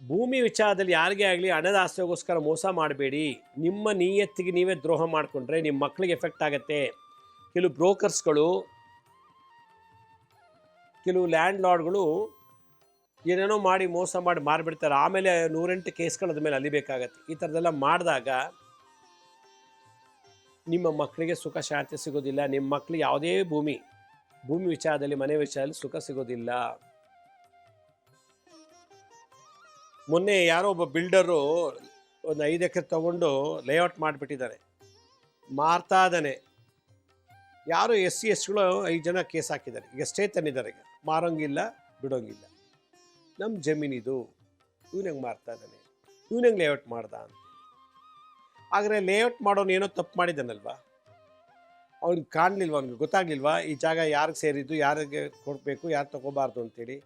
ಭೂಮಿ ವಿಚಾರದಲ್ಲಿ ಯಾರಿಗೇ ಆಗಲಿ ಹಣದ ಆಸೆಗೋಸ್ಕರ ಮೋಸ ಮಾಡಬೇಡಿ. ನಿಮ್ಮ ನಿಯತ್ತಿಗೆ ನೀವೇ ದ್ರೋಹ ಮಾಡಿಕೊಂಡ್ರೆ ನಿಮ್ಮ ಮಕ್ಕಳಿಗೆ ಎಫೆಕ್ಟ್ ಆಗುತ್ತೆ. ಕೆಲವು ಬ್ರೋಕರ್ಸ್ಗಳು ಕೆಲವು ಲ್ಯಾಂಡ್ ಲಾರ್ಡ್ಗಳು ಏನೇನೋ ಮಾಡಿ ಮೋಸ ಮಾಡಿ ಮಾರಿಬಿಡ್ತಾರೆ. ಆಮೇಲೆ ನೂರೆಂಟು ಕೇಸ್ಗಳದ ಮೇಲೆ ಅಲಿಬೇಕಾಗತ್ತೆ. ಈ ಥರದ್ದೆಲ್ಲ ಮಾಡಿದಾಗ ನಿಮ್ಮ ಮಕ್ಕಳಿಗೆ ಸುಖ, ಶಾಂತಿ ಸಿಗೋದಿಲ್ಲ. ನಿಮ್ಮ ಮಕ್ಕಳು ಯಾವುದೇ ಭೂಮಿ ಭೂಮಿ ವಿಚಾರದಲ್ಲಿ, ಮನೆ ವಿಚಾರದಲ್ಲಿ ಸುಖ ಸಿಗೋದಿಲ್ಲ. ಮೊನ್ನೆ ಯಾರೋ ಒಬ್ಬ ಬಿಲ್ಡರು ಒಂದು ಐದು ಎಕರೆ ತಗೊಂಡು ಲೇಔಟ್ ಮಾಡಿಬಿಟ್ಟಿದ್ದಾರೆ. ಮಾರ್ತಾ ಇದ್ದಾನೆ ಯಾರು ಎಸ್ ಸಿ ಎಸ್ಗಳು ಐದು ಜನ ಕೇಸ್ ಹಾಕಿದ್ದಾರೆ. ಈಗ ತಂದಿದ್ದಾರೆ ಈಗ. ಮಾರೋಂಗಿಲ್ಲ, ಬಿಡೋಂಗಿಲ್ಲ. ನಮ್ಮ ಜಮೀನಿದು. ಇವನಂಗೆ ಮಾರ್ತಾ ಇದ್ದಾನೆ ಇವನಂಗೆ ಲೇಔಟ್ ಮಾಡ್ದ ಅಂತ. ಆದರೆ ಲೇಔಟ್ ಮಾಡೋನು ಏನೋ ತಪ್ಪು ಮಾಡಿದ್ದಾನಲ್ವಾ? ಅವ್ನಿಗೆ ಕಾಣಲಿಲ್ವ, ಅವ್ನಿಗೆ ಗೊತ್ತಾಗ್ಲಿಲ್ವಾ? ಈ ಜಾಗ ಯಾರಿಗೆ ಸೇರಿದ್ದು, ಯಾರಿಗೆ ಕೊಡಬೇಕು, ಯಾರು ತೊಗೋಬಾರ್ದು ಅಂತೇಳಿ.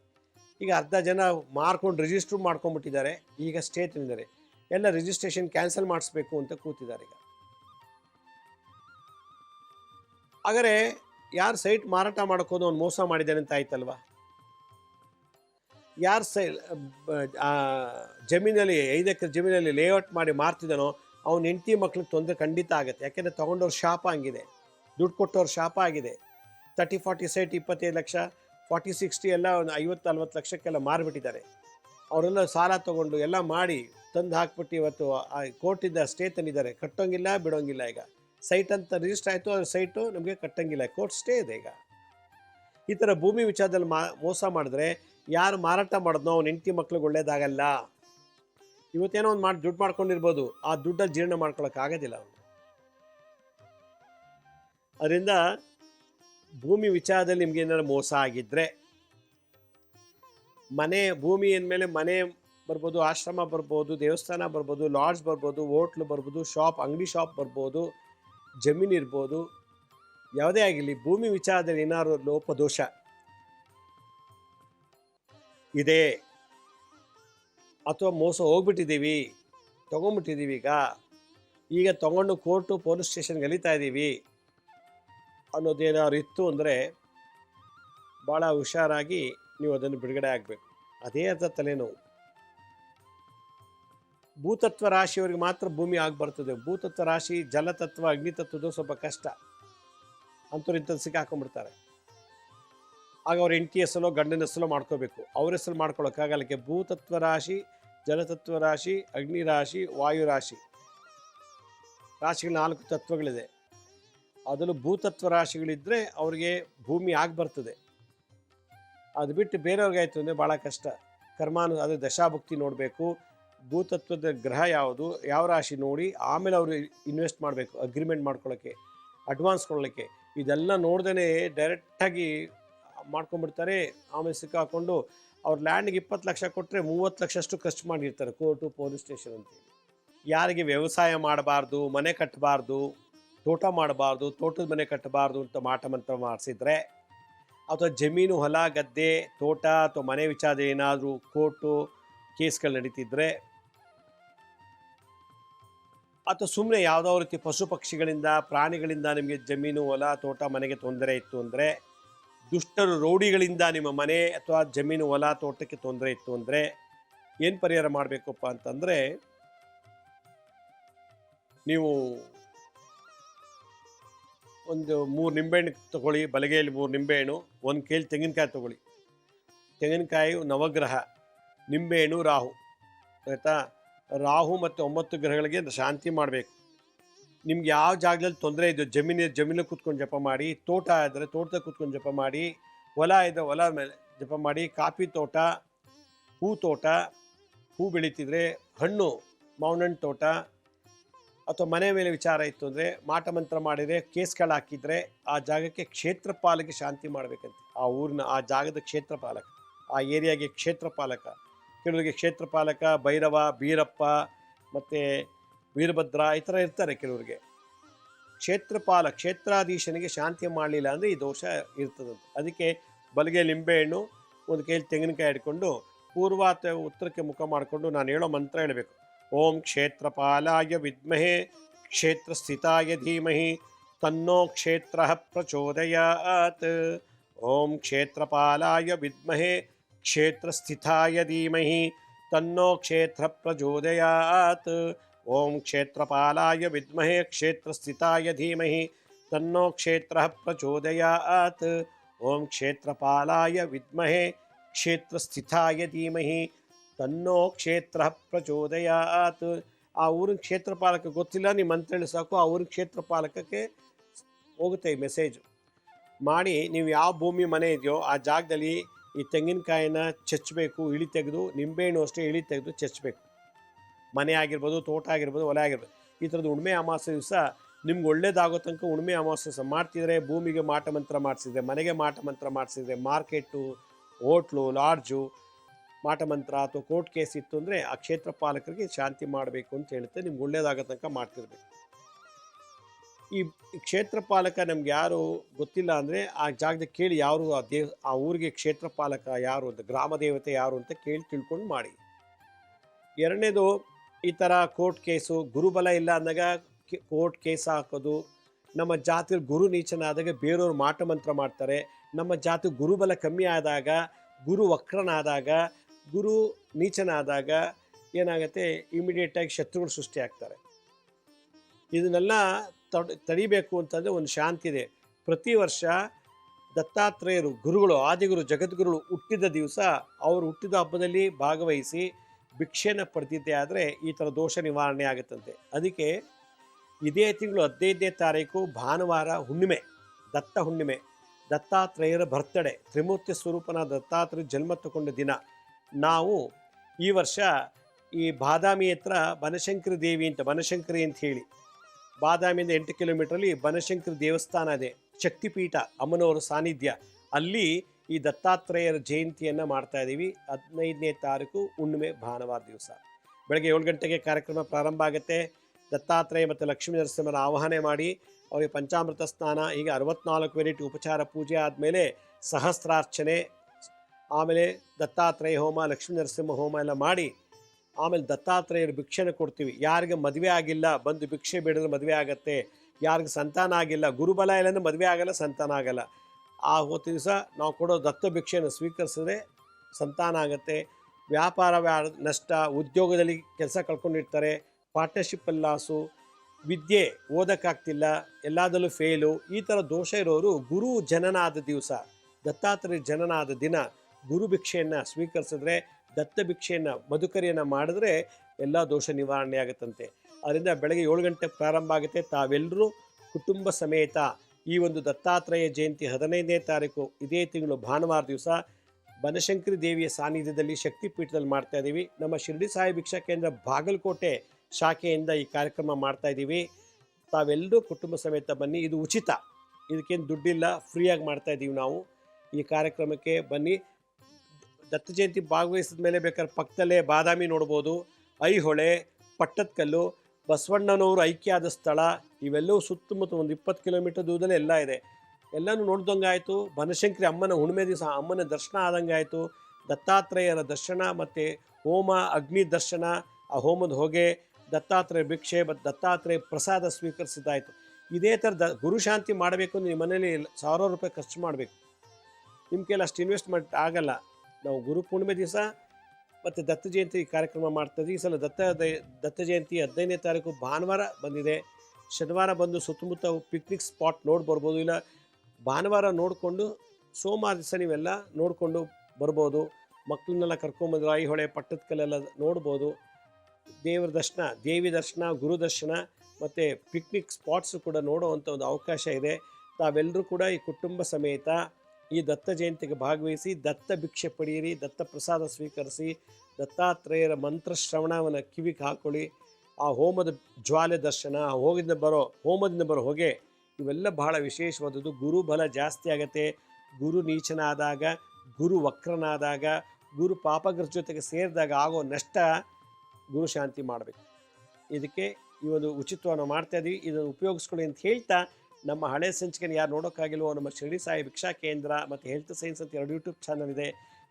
ಈಗ ಅರ್ಧ ಜನ ಮಾರ್ಕೊಂಡು ರಿಜಿಸ್ಟ್ರ್ ಮಾಡ್ಕೊಂಡ್ಬಿಟ್ಟಿದ್ದಾರೆ. ಈಗ ಸ್ಟೇ ತಂದಿದ್ದಾರೆ. ಎಲ್ಲ ರಿಜಿಸ್ಟ್ರೇಷನ್ ಕ್ಯಾನ್ಸಲ್ ಮಾಡಿಸ್ಬೇಕು ಅಂತ ಕೂತಿದ್ದಾರೆ ಈಗ. ಆದರೆ ಯಾರು ಸೈಟ್ ಮಾರಾಟ ಮಾಡ್ಕೋದು ಅವ್ನು ಮೋಸ ಮಾಡಿದ್ದಾನೆ ಅಂತ ಆಯ್ತಲ್ವಾ? ಯಾರು ಸೈ ಜಮೀನಲ್ಲಿ, ಐದು ಎಕರೆ ಜಮೀನಲ್ಲಿ ಲೇಔಟ್ ಮಾಡಿ ಮಾರ್ತಿದ್ದಾನೋ ಅವ್ನ ಹೆಂಡತಿ ಮಕ್ಳಿಗೆ ತೊಂದರೆ ಖಂಡಿತ ಆಗುತ್ತೆ. ಯಾಕೆಂದರೆ ತೊಗೊಂಡವ್ರ ಶಾಪ ಆಗಿದೆ ದುಡ್ಡು ಕೊಟ್ಟವ್ರ ಶಾಪ ಆಗಿದೆ. ತರ್ಟಿ, ಫಾರ್ಟಿ ಸೈಟ್ ಇಪ್ಪತ್ತೈದು ಲಕ್ಷ, ಫಾರ್ಟಿ, ಸಿಕ್ಸ್ಟಿ ಎಲ್ಲ ಒಂದು ಐವತ್ತು, ನಲ್ವತ್ತು ಲಕ್ಷಕ್ಕೆಲ್ಲ ಮಾರಿಬಿಟ್ಟಿದ್ದಾರೆ. ಅವರೆಲ್ಲ ಸಾಲ ತೊಗೊಂಡು ಎಲ್ಲ ಮಾಡಿ ತಂದು ಹಾಕ್ಬಿಟ್ಟು ಇವತ್ತು ಆ ಕೋರ್ಟಿಂದ ಸ್ಟೇ ತಂದಿದ್ದಾರೆ. ಕಟ್ಟೋಂಗಿಲ್ಲ, ಬಿಡೋಂಗಿಲ್ಲ ಈಗ. ಸೈಟ್ ಅಂತ ರಿಜಿಸ್ಟರ್ ಆಯಿತು, ಆ ಸೈಟು ನಮಗೆ ಕಟ್ಟೋಂಗಿಲ್ಲ. ಕೋರ್ಟ್ ಸ್ಟೇ ಇದೆ ಈಗ. ಈ ಥರ ಭೂಮಿ ವಿಚಾರದಲ್ಲಿ ಮಾ, ಮೋಸ ಮಾಡಿದ್ರೆ ಯಾರು ಮಾರಾಟ ಮಾಡಿದ್ನೋ ಅವ್ನ ಹೆಂಡತಿ ಮಕ್ಳಿಗೆ ಒಳ್ಳೇದಾಗಲ್ಲ. ಇವತ್ತೇನೋ ಒಂದು ಮಾಡಿ, ದುಡ್ಡು ಮಾಡ್ಕೊಂಡಿರ್ಬೋದು. ಆ ದುಡ್ಡಲ್ಲಿ ಜೀರ್ಣ ಮಾಡ್ಕೊಳಕ್ ಆಗೋದಿಲ್ಲ ಅವನು. ಅದರಿಂದ ಭೂಮಿ ವಿಚಾರದಲ್ಲಿ ನಿಮ್ಗೆ ಏನಾದ್ರು ಮೋಸ ಆಗಿದ್ರೆ, ಮನೆ, ಭೂಮಿ ಅಂದಮೇಲೆ ಮನೆ ಬರ್ಬೋದು, ಆಶ್ರಮ ಬರ್ಬೋದು, ದೇವಸ್ಥಾನ ಬರ್ಬೋದು, ಲಾಡ್ಜ್ ಬರ್ಬೋದು, ಹೋಟ್ಲು ಬರ್ಬೋದು, ಶಾಪ್, ಅಂಗಡಿ ಶಾಪ್ ಬರ್ಬೋದು, ಜಮೀನು ಇರ್ಬೋದು, ಯಾವುದೇ ಆಗಿರಲಿ, ಭೂಮಿ ವಿಚಾರದಲ್ಲಿ ಏನಾದ್ರು ಲೋಪದೋಷ ಇದೆ ಅಥವಾ ಮೋಸ ಹೋಗ್ಬಿಟ್ಟಿದ್ದೀವಿ ತೊಗೊಂಬಿಟ್ಟಿದ್ದೀವಿ ಈಗ. ಈಗ ತೊಗೊಂಡು ಕೋರ್ಟು, ಪೊಲೀಸ್ ಸ್ಟೇಷನ್ಗೆ ಅಲಿತಾ ಇದ್ದೀವಿ ಅನ್ನೋದೇನಾದ್ರು ಇತ್ತು ಅಂದರೆ ಭಾಳ ಹುಷಾರಾಗಿ ನೀವು ಅದನ್ನು ಬಿಡುಗಡೆ ಆಗಬೇಕು. ಅದೇ ಅರ್ಥ ತಲೆನೋವು. ಭೂತತ್ವ ರಾಶಿಯವರಿಗೆ ಮಾತ್ರ ಭೂಮಿ ಆಗಿ ಬರ್ತದೆ ಭೂತತ್ವ ರಾಶಿ, ಜಲತತ್ವ ಅಗ್ನಿತತ್ವದ ಸ್ವಲ್ಪ ಕಷ್ಟ. ಅಂಥವ್ರು ಇಂಥದ್ದು ಸಿಕ್ಕಾಕೊಂಡ್ಬಿಡ್ತಾರೆ. ಆಗ ಅವ್ರ ಹೆಂಡತಿ ಹೆಸಲೋ ಗಂಡನ ಹೆಸಲೋ ಮಾಡ್ಕೋಬೇಕು. ಅವ್ರ ಹೆಸರು ಮಾಡ್ಕೊಳ್ಳೋಕ್ಕಾಗಲ್ಲಕ್ಕೆ ಭೂತತ್ವ ರಾಶಿ ಜಲತತ್ವ ರಾಶಿ, ಅಗ್ನಿ ರಾಶಿ, ವಾಯು ರಾಶಿ. ರಾಶಿಗೆ ನಾಲ್ಕು ತತ್ವಗಳಿದೆ. ಅದರಲ್ಲೂ ಭೂತತ್ವ ರಾಶಿಗಳಿದ್ದರೆ ಅವರಿಗೆ ಭೂಮಿ ಆಗಿ ಬರ್ತದೆ ಅದು ಬಿಟ್ಟು ಬೇರೆಯವ್ರಿಗೆ ಆಯಿತು ಅಂದರೆ ಭಾಳ ಕಷ್ಟ. ಕರ್ಮಾನು ಅದೇ ದಶಾಭಕ್ತಿ ನೋಡಬೇಕು. ಭೂತತ್ವದ ಗ್ರಹ ಯಾವುದು, ಯಾವ ರಾಶಿ ನೋಡಿ ಆಮೇಲೆ ಅವರು ಇನ್ವೆಸ್ಟ್ ಮಾಡಬೇಕು ಅಗ್ರಿಮೆಂಟ್ ಮಾಡ್ಕೊಳ್ಳೋಕ್ಕೆ ಅಡ್ವಾನ್ಸ್ ಕೊಡಲಿಕ್ಕೆ. ಇದೆಲ್ಲ ನೋಡ್ದೇ ಡೈರೆಕ್ಟಾಗಿ ಮಾಡ್ಕೊಂಡ್ಬಿಡ್ತಾರೆ. ಆಮೇಲೆ ಸಿಕ್ಕಾಕೊಂಡು ಅವ್ರ ಲ್ಯಾಂಡ್ಗೆ ಇಪ್ಪತ್ತು ಲಕ್ಷ ಕೊಟ್ಟರೆ ಮೂವತ್ತು ಲಕ್ಷಷ್ಟು ಖರ್ಚು ಮಾಡಿರ್ತಾರೆ ಕೋರ್ಟು, ಪೊಲೀಸ್ ಸ್ಟೇಷನ್ ಅಂತೇಳಿ ಯಾರಿಗೆ ವ್ಯವಸಾಯ ಮಾಡಬಾರ್ದು, ಮನೆ ಕಟ್ಟಬಾರ್ದು ತೋಟ ಮಾಡಬಾರ್ದು, ತೋಟದ ಮನೆ ಕಟ್ಟಬಾರ್ದು ಅಂತ ಮಾಟ ಮಂತ್ರ ಮಾಡಿಸಿದ್ರೆ, ಅಥವಾ ಜಮೀನು, ಹೊಲ, ಗದ್ದೆ, ತೋಟ ಅಥವಾ ಮನೆ ವಿಚಾರ ಏನಾದರೂ ಕೋರ್ಟು ಕೇಸ್ಗಳು ನಡೀತಿದ್ರೆ, ಅಥವಾ ಸುಮ್ಮನೆ ಯಾವುದೋ ರೀತಿ ಪಶು ಪಕ್ಷಿಗಳಿಂದ, ಪ್ರಾಣಿಗಳಿಂದ ನಿಮಗೆ ಜಮೀನು, ಹೊಲ, ತೋಟ, ಮನೆಗೆ ತೊಂದರೆ ಇತ್ತು ಅಂದರೆ ದುಷ್ಟರು ರೌಡಿಗಳಿಂದ ನಿಮ್ಮ ಮನೆ ಅಥವಾ ಜಮೀನು ಹೊಲ, ತೋಟಕ್ಕೆ ತೊಂದರೆ ಇತ್ತು ಅಂದರೆ ಏನು ಪರಿಹಾರ ಮಾಡಬೇಕಪ್ಪ ಅಂತಂದರೆ, ನೀವು ಒಂದು ಮೂರು ನಿಂಬೆಹಣ್ಣು ತೊಗೊಳ್ಳಿ, ಬಲಗೈಯಲ್ಲಿ ಮೂರು ನಿಂಬೆಹಣ್ಣು, ಒಂದು ಕೇಳಿ ತೆಂಗಿನಕಾಯಿ ತಗೊಳ್ಳಿ. ತೆಂಗಿನಕಾಯಿ, ನವಗ್ರಹ, ನಿಂಬೆಹಣ್ಣು, ರಾಹು, ಆಯಿತಾ? ರಾಹು ಮತ್ತು ಒಂಬತ್ತು ಗ್ರಹಗಳಿಗೆ ಶಾಂತಿ ಮಾಡಬೇಕು. ನಿಮ್ಗೆ ಯಾವ ಜಾಗದಲ್ಲಿ ತೊಂದರೆ ಇದೆಯೋ ಜಮೀನ ಜಮೀನಲ್ಲಿ ಕೂತ್ಕೊಂಡು ಜಪ ಮಾಡಿ, ತೋಟ ಆದರೆ ತೋಟದಲ್ಲಿ ಕೂತ್ಕೊಂಡು ಜಪ ಮಾಡಿ, ಹೊಲ ಇದೆ ಹೊಲ ಮೇಲೆ ಜಪ ಮಾಡಿ, ಕಾಫಿ ತೋಟ, ಹೂ ತೋಟ, ಹೂ ಬೆಳೀತಿದ್ರೆ ಹಣ್ಣು ಮಾವಿನಣ್ಣು ತೋಟ ಅಥವಾ ಮನೆ ಮೇಲೆ ವಿಚಾರ ಇತ್ತು ಅಂದರೆ ಮಾಟ ಮಂತ್ರ ಮಾಡಿದರೆ ಕೇಸ್ಗಳು ಹಾಕಿದರೆ ಆ ಜಾಗಕ್ಕೆ ಕ್ಷೇತ್ರಪಾಲಕ್ಕೆ ಶಾಂತಿ ಮಾಡಬೇಕಂತೆ. ಆ ಊರಿನ, ಆ ಜಾಗದ ಕ್ಷೇತ್ರಪಾಲಕ, ಆ ಏರಿಯಾಗೆ ಕ್ಷೇತ್ರಪಾಲಕ, ಕೆಲವರಿಗೆ ಕ್ಷೇತ್ರಪಾಲಕ ಭೈರವ, ಬೀರಪ್ಪ, ಮತ್ತು ವೀರಭದ್ರ ಈ ಥರ ಇರ್ತಾರೆ ಕೆಲವರಿಗೆ. ಕ್ಷೇತ್ರಪಾಲ, ಕ್ಷೇತ್ರಾಧೀಶನಿಗೆ ಶಾಂತಿ ಮಾಡಲಿಲ್ಲ ಅಂದರೆ ಈ ದೋಷ ಇರ್ತದಂತೆ. ಅದಕ್ಕೆ ಬಲಗೆ ಲಿಂಬೆಹಣ್ಣು ಒಂದು ಕೈಯಲ್ಲಿ ತೆಂಗಿನಕಾಯಿ ಹಿಡ್ಕೊಂಡು ಪೂರ್ವ ಅಥವಾ ಉತ್ತರಕ್ಕೆ ಮುಖ ಮಾಡಿಕೊಂಡು ನಾನು ಹೇಳೋ ಮಂತ್ರ ಹೇಳಬೇಕು. ಓಂ ಕ್ಷೇತ್ರಪಾಲಾಯ ವಿದ್ಮಹೆ ಕ್ಷೇತ್ರ ಸ್ಥಿತಾಯ ಧೀಮಹಿ, ತನ್ನೋ ಕ್ಷೇತ್ರ ಪ್ರಚೋದಯಾತ್. ಓಂ ಕ್ಷೇತ್ರಪಾಲಾಯ ವಿದ್ಮಹೆ ಕ್ಷೇತ್ರ ಸ್ಥಿತಾಯ ಧೀಮಹಿ, ತನ್ನೋ ಕ್ಷೇತ್ರ ಪ್ರಚೋದಯಾತ್. ಓಂ ಕ್ಷೇತ್ರಪಾಲಾಯ ವಿದ್ಮಹೆ ಕ್ಷೇತ್ರ ಸ್ಥಿತಾಯ ಧೀಮಹಿ ತನ್ನೋ ಕ್ಷೇತ್ರ ಪ್ರಚೋದಯಾತ್ ಓಂ ಕ್ಷೇತ್ರಪಾಲಾಯ ವಿದ್ಮಹೆ ಕ್ಷೇತ್ರ ಸ್ಥಿತಾಯ ಧೀಮಹಿ ತನ್ನೋ ಕ್ಷೇತ್ರ ಪ್ರಚೋದಯಾತ್ ಆ ಊರಿನ ಕ್ಷೇತ್ರಪಾಲಕ ಗೊತ್ತಿಲ್ಲ ನಿಮ್ಮ ಮಂತ್ರೇಳಿ ಸಾಕು, ಆ ಊರಿನ ಕ್ಷೇತ್ರಪಾಲಕಕ್ಕೆ ಹೋಗುತ್ತೆ ಈ ಮೆಸೇಜು ಮಾಡಿ, ನೀವು ಯಾವ ಭೂಮಿ ಮನೆ ಇದೆಯೋ, ಆ ಜಾಗದಲ್ಲಿ ಈ ತೆಂಗಿನಕಾಯಿನ ಚಚ್ಚಬೇಕು ಇಳಿ ತೆಗೆದು ನಿಂಬೆಹಣ್ಣು ಅಷ್ಟೇ ಇಳಿ ತೆಗೆದು ಚಚ್ಚಬೇಕು ಮನೆ ಆಗಿರ್ಬೋದು, ತೋಟ ಆಗಿರ್ಬೋದು ಒಲೆ ಆಗಿರ್ಬೋದು. ಈ ಥರದ್ದು ಉಣ್ಮೆ ಅಮಾವಾಸ್ಯೆ ದಿವಸ ನಿಮ್ಗೆ ಒಳ್ಳೇದಾಗೋ ತನಕ ಉಣ್ಮೆ ದಿವಸ ಮಾಡ್ತಿದ್ರೆ, ಭೂಮಿಗೆ ಮಾಟ ಮಂತ್ರ ಮಾಡಿಸಿದ್ರೆ, ಮನೆಗೆ ಮಾಟ ಮಂತ್ರ ಮಾಡಿಸಿದ್ರೆ, ಮಾರ್ಕೆಟು, ಹೋಟ್ಲು, ಲಾಡ್ಜು, ಮಾಟ ಮಂತ್ರ ಅಥವಾ ಕೋರ್ಟ್ ಕೇಸ್ ಇತ್ತು ಅಂದರೆ ಆ ಕ್ಷೇತ್ರ ಪಾಲಕರಿಗೆ ಶಾಂತಿ ಮಾಡಬೇಕು ಅಂತ ಹೇಳುತ್ತೆ. ನಿಮ್ಗೆ ಒಳ್ಳೇದಾಗೋ ತನಕ ಮಾಡ್ತಿರ್ಬೇಕು. ಈ ಕ್ಷೇತ್ರ ಪಾಲಕ ನಮ್ಗೆ ಯಾರು ಗೊತ್ತಿಲ್ಲ ಅಂದರೆ ಆ ಜಾಗದಲ್ಲಿ ಕೇಳಿ ಯಾರು ಆ ದೇವ್ ಆ ಊರಿಗೆ ಕ್ಷೇತ್ರ ಪಾಲಕ ಯಾರು ಅಂತ, ಗ್ರಾಮ ದೇವತೆ ಯಾರು ಅಂತ ಕೇಳಿ ತಿಳ್ಕೊಂಡು ಮಾಡಿ. ಎರಡನೇದು ಈ ಥರ ಕೋರ್ಟ್ ಕೇಸು ಗುರುಬಲ ಇಲ್ಲ ಅಂದಾಗ ಕೋರ್ಟ್ ಕೇಸ್ ಹಾಕೋದು, ನಮ್ಮ ಜಾತಿ ಗುರು ನೀಚನಾದಾಗ ಬೇರೆಯವ್ರು ಮಾಟ ಮಂತ್ರ ಮಾಡ್ತಾರೆ, ನಮ್ಮ ಜಾತಿ ಗುರುಬಲ ಕಮ್ಮಿ ಆದಾಗ, ಗುರು ವಕ್ರನಾದಾಗ, ಗುರು ನೀಚನಾದಾಗ ಏನಾಗುತ್ತೆ ಇಮಿಡಿಯೇಟಾಗಿ ಶತ್ರುಗಳು ಸೃಷ್ಟಿ ಆಗ್ತಾರೆ. ಇದನ್ನೆಲ್ಲ ತಡ, ತಡಿಬೇಕು ಅಂತಂದರೆ ಒಂದು ಶಾಂತಿ ಇದೆ. ಪ್ರತಿ ವರ್ಷ ದತ್ತಾತ್ರೇಯರು, ಗುರುಗಳು, ಆದಿಗುರು, ಜಗದ್ಗುರುಗಳು ಹುಟ್ಟಿದ ದಿವಸ ಅವರು ಹುಟ್ಟಿದ ಹಬ್ಬದಲ್ಲಿ ಭಾಗವಹಿಸಿ ಭಿಕ್ಷೆನ ಪಡೆದಿದ್ದೆ ಆದರೆ ಈ ಥರ ದೋಷ ನಿವಾರಣೆ ಆಗುತ್ತಂತೆ. ಅದಕ್ಕೆ ಇದೇ ತಿಂಗಳು ಹದಿನೈದನೇ ತಾರೀಕು ಭಾನುವಾರ ಹುಣ್ಣಿಮೆ, ದತ್ತ ಹುಣ್ಣಿಮೆ, ದತ್ತಾತ್ರೇಯರ ಬರ್ತಡೆ ತ್ರಿಮೂರ್ತಿ ಸ್ವರೂಪನ ದತ್ತಾತ್ರೇಯ ಜನ್ಮ ತಗೊಂಡ ದಿನ. ನಾವು ಈ ವರ್ಷ ಈ ಬಾದಾಮಿ ಹತ್ರ ಬನಶಂಕರಿ ದೇವಿ ಅಂತ, ಬನಶಂಕರಿ ಅಂತ ಹೇಳಿ. ಬಾದಾಮಿಯಿಂದ ಎಂಟು ಕಿಲೋಮೀಟ್ರಲ್ಲಿ ಬನಶಂಕರಿ ದೇವಸ್ಥಾನ ಇದೆ, ಶಕ್ತಿಪೀಠ, ಅಮ್ಮನವರ ಸಾನ್ನಿಧ್ಯ. ಅಲ್ಲಿ ಈ ದತ್ತಾತ್ರೇಯರ ಜಯಂತಿಯನ್ನು ಮಾಡ್ತಾ ಇದ್ದೀವಿ ಹದಿನೈದನೇ ತಾರೀಕು, ಹುಣ್ಣಿಮೆ, ಭಾನುವಾರ ದಿವಸ. ಬೆಳಗ್ಗೆ ಏಳು ಗಂಟೆಗೆ ಕಾರ್ಯಕ್ರಮ ಪ್ರಾರಂಭ ಆಗುತ್ತೆ. ದತ್ತಾತ್ರೇಯ ಮತ್ತು ಲಕ್ಷ್ಮೀ ನರಸಿಂಹನ ಆವಾಹನೆ ಮಾಡಿ, ಅವರಿಗೆ ಪಂಚಾಮೃತ ಸ್ನಾನ, ಹೀಗೆ ಅರವತ್ನಾಲ್ಕು ವೆರೈಟಿ ಉಪಚಾರ ಪೂಜೆ ಆದಮೇಲೆ ಸಹಸ್ರಾರ್ಚನೆ, ಆಮೇಲೆ ದತ್ತಾತ್ರೇಯ ಹೋಮ, ಲಕ್ಷ್ಮೀ ನರಸಿಂಹ ಹೋಮ ಎಲ್ಲ ಮಾಡಿ, ಆಮೇಲೆ ದತ್ತಾತ್ರೇಯರು ಭಿಕ್ಷೆನ ಕೊಡ್ತೀವಿ. ಯಾರಿಗೆ ಮದುವೆ ಆಗಿಲ್ಲ, ಬಂದು ಭಿಕ್ಷೆ ಬೇಡಿದ್ರೆ ಮದುವೆ ಆಗತ್ತೆ. ಯಾರಿಗೆ ಸಂತಾನ ಆಗಿಲ್ಲ, ಗುರುಬಲ ಇಲ್ಲ ಅಂದ್ರೆ ಮದುವೆ ಆಗಲ್ಲ, ಸಂತಾನ ಆಗಲ್ಲ. ಆ ಹೊತ್ತು ದಿವಸ ನಾವು ಕೊಡೋ ದತ್ತ ಭಿಕ್ಷೆಯನ್ನು ಸ್ವೀಕರಿಸಿದ್ರೆ ಸಂತಾನ ಆಗುತ್ತೆ. ವ್ಯಾಪಾರ ವ್ಯಾ- ನಷ್ಟ, ಉದ್ಯೋಗದಲ್ಲಿ ಕೆಲಸ ಕಳ್ಕೊಂಡಿರ್ತಾರೆ. ಪಾರ್ಟ್ನರ್ಶಿಪ್ಪಲ್ಲಿ ಲಾಸು ವಿದ್ಯೆ ಓದೋಕ್ಕಾಗ್ತಿಲ್ಲ ಎಲ್ಲದಲ್ಲೂ ಫೇಲು ಈ ಥರ ದೋಷ ಇರೋರು ಗುರು ಜನನ ಆದ ದಿವಸ, ದತ್ತಾತ್ರೇಯ ಜನನ ಆದ ದಿನ ಗುರು ಭಿಕ್ಷೆಯನ್ನು ಸ್ವೀಕರಿಸಿದ್ರೆ ದತ್ತ ಭಿಕ್ಷೆಯನ್ನು ಮಧುಕರಿಯನ್ನು ಮಾಡಿದ್ರೆ ಎಲ್ಲ ದೋಷ ನಿವಾರಣೆ ಆಗುತ್ತಂತೆ. ಅದರಿಂದ ಬೆಳಗ್ಗೆ ಏಳು ಗಂಟೆ ಪ್ರಾರಂಭ ಆಗುತ್ತೆ. ತಾವೆಲ್ಲರೂ ಕುಟುಂಬ ಸಮೇತ ಈ ಒಂದು ದತ್ತಾತ್ರೇಯ ಜಯಂತಿ ಹದಿನೈದನೇ ತಾರೀಕು ಇದೇ ತಿಂಗಳು ಭಾನುವಾರ ದಿವಸ ಬನಶಂಕರಿ ದೇವಿಯ ಸಾನ್ನಿಧ್ಯದಲ್ಲಿ ಶಕ್ತಿಪೀಠದಲ್ಲಿ ಮಾಡ್ತಾ ಇದ್ದೀವಿ. ನಮ್ಮ ಶಿರಡಿ ಸಾಯಿ ಭಿಕ್ಷಾ ಕೇಂದ್ರ ಬಾಗಲಕೋಟೆ ಶಾಖೆಯಿಂದ ಈ ಕಾರ್ಯಕ್ರಮ ಮಾಡ್ತಾ ಇದ್ದೀವಿ. ತಾವೆಲ್ಲರೂ ಕುಟುಂಬ ಸಮೇತ ಬನ್ನಿ. ಇದು ಉಚಿತ. ಇದಕ್ಕೇನು ದುಡ್ಡಿಲ್ಲ. ಫ್ರೀಯಾಗಿ ಮಾಡ್ತಾ ಇದ್ದೀವಿ ನಾವು. ಈ ಕಾರ್ಯಕ್ರಮಕ್ಕೆ ಬನ್ನಿ. ದತ್ತ ಜಯಂತಿ ಭಾಗವಹಿಸಿದ ಮೇಲೆ ಬೇಕಾದ್ರೆ ಪಕ್ಕದಲ್ಲೇ ಬಾದಾಮಿ ನೋಡ್ಬೋದು. ಐಹೊಳೆ, ಪಟ್ಟದಕಲ್ಲು ಬಸವಣ್ಣನವರು ಐಕ್ಯ ಆದ ಸ್ಥಳ. ಇವೆಲ್ಲವೂ ಸುತ್ತಮುತ್ತ ಒಂದು ಇಪ್ಪತ್ತು ಕಿಲೋಮೀಟರ್ ದೂರದಲ್ಲಿ ಎಲ್ಲ ಇದೆ. ಎಲ್ಲನೂ ನೋಡ್ದಂಗೆ ಆಯಿತು. ಬನಶಂಕರಿ ಅಮ್ಮನ ಹುಣ್ಣಿಮೆ ದಿವಸ ಅಮ್ಮನ ದರ್ಶನ ಆದಂಗೆ ಆಯಿತು. ದತ್ತಾತ್ರೇಯರ ದರ್ಶನ ಮತ್ತು ಹೋಮ ಅಗ್ನಿ ದರ್ಶನ, ಆ ಹೋಮದ ಹೊಗೆ ದತ್ತಾತ್ರೇಯ ಭಿಕ್ಷೆ ಮತ್ತು ದತ್ತಾತ್ರೇಯ ಪ್ರಸಾದ ಸ್ವೀಕರಿಸಿದ್ದಾಯಿತು. ಇದೇ ಥರ ದ ಗುರುಶಾಂತಿ ಮಾಡಬೇಕು ಅಂದರೆ ನಿಮ್ಮ ಮನೇಲಿ ಸಾವಿರಾರು ರೂಪಾಯಿ ಖರ್ಚು ಮಾಡಬೇಕು. ನಿಮ್ಮ ಕೈಲಿ ಅಷ್ಟು ಮಾಡಿ ಆಗಲ್ಲ. ನಾವು ಗುರು ಪೂರ್ಣಿಮೆ ದಿವಸ ಮತ್ತು ದತ್ತ ಜಯಂತಿ ಕಾರ್ಯಕ್ರಮ ಮಾಡ್ತದೆ ಈ ಸಲ ದತ್ತ ದತ್ತ ಜಯಂತಿ ಹದಿನೈದನೇ ತಾರೀಕು ಭಾನುವಾರ ಬಂದಿದೆ. ಶನಿವಾರ ಬಂದು ಸುತ್ತಮುತ್ತ ಪಿಕ್ನಿಕ್ ಸ್ಪಾಟ್ ನೋಡಿ ಬರ್ಬೋದು. ಇಲ್ಲ, ಭಾನುವಾರ ನೋಡಿಕೊಂಡು, ಸೋಮವಾರ ದಿವಸ ನೀವೆಲ್ಲ ನೋಡಿಕೊಂಡು ಬರ್ಬೋದು. ಮಕ್ಕಳನ್ನೆಲ್ಲ ಕರ್ಕೊಂಬಂದು ಐಹೊಳೆ ಪಟ್ಟದಕಲ್ಲೆಲ್ಲ ನೋಡ್ಬೋದು. ದೇವರ ದರ್ಶನ, ದೇವಿ ದರ್ಶನ, ಗುರು ದರ್ಶನ, ಮತ್ತು ಪಿಕ್ನಿಕ್ ಸ್ಪಾಟ್ಸು ಕೂಡ ನೋಡುವಂಥ ಒಂದು ಅವಕಾಶ ಇದೆ. ತಾವೆಲ್ಲರೂ ಕೂಡ ಈ ಕುಟುಂಬ ಸಮೇತ ಈ ದತ್ತ ಜಯಂತಿಗೆ ಭಾಗವಹಿಸಿ, ದತ್ತ ಭಿಕ್ಷೆ ಪಡೆಯಿರಿ, ದತ್ತ ಪ್ರಸಾದ ಸ್ವೀಕರಿಸಿ, ದತ್ತಾತ್ರೇಯರ ಮಂತ್ರ ಶ್ರವಣವನ್ನು ಕಿವಿಗೆ ಹಾಕೊಳ್ಳಿ. ಆ ಹೋಮದ ಜ್ವಾಲೆ ದರ್ಶನ, ಆ ಹೋಗಿಂದ ಬರೋ, ಹೋಮದಿಂದ ಬರೋ ಹೊಗೆ, ಇವೆಲ್ಲ ಬಹಳ ವಿಶೇಷವಾದದ್ದು. ಗುರು ಬಲ ಜಾಸ್ತಿ ಆಗತ್ತೆ. ಗುರು ನೀಚನಾದಾಗ, ಗುರು ವಕ್ರನಾದಾಗ, ಗುರು ಪಾಪಗ್ರ ಜೊತೆಗೆ ಸೇರಿದಾಗ ಆಗೋ ನಷ್ಟ ಗುರು ಶಾಂತಿ ಮಾಡಬೇಕು. ಇದಕ್ಕೆ ಈ ಒಂದು ಉಚಿತವನ್ನು ಮಾಡ್ತಾ ಇದೀವಿ. ಇದನ್ನು ಉಪಯೋಗಿಸ್ಕೊಳ್ಳಿ ಅಂತ ಹೇಳ್ತಾ ನಮ್ಮ ಹಳೆ ಸಂಚಿಕೆನ ಯಾರು ನೋಡೋಕ್ಕಾಗಿಲ್ವೋ ನಮ್ಮ ಶಿರಡಿ ಸಾಯಿ ಭಿಕ್ಷಾ ಕೇಂದ್ರ ಮತ್ತು ಹೆಲ್ತ್ ಸೈನ್ಸ್ ಅಂತ ಎರಡು ಯೂಟ್ಯೂಬ್ ಚಾನಲ್ ಇದೆ.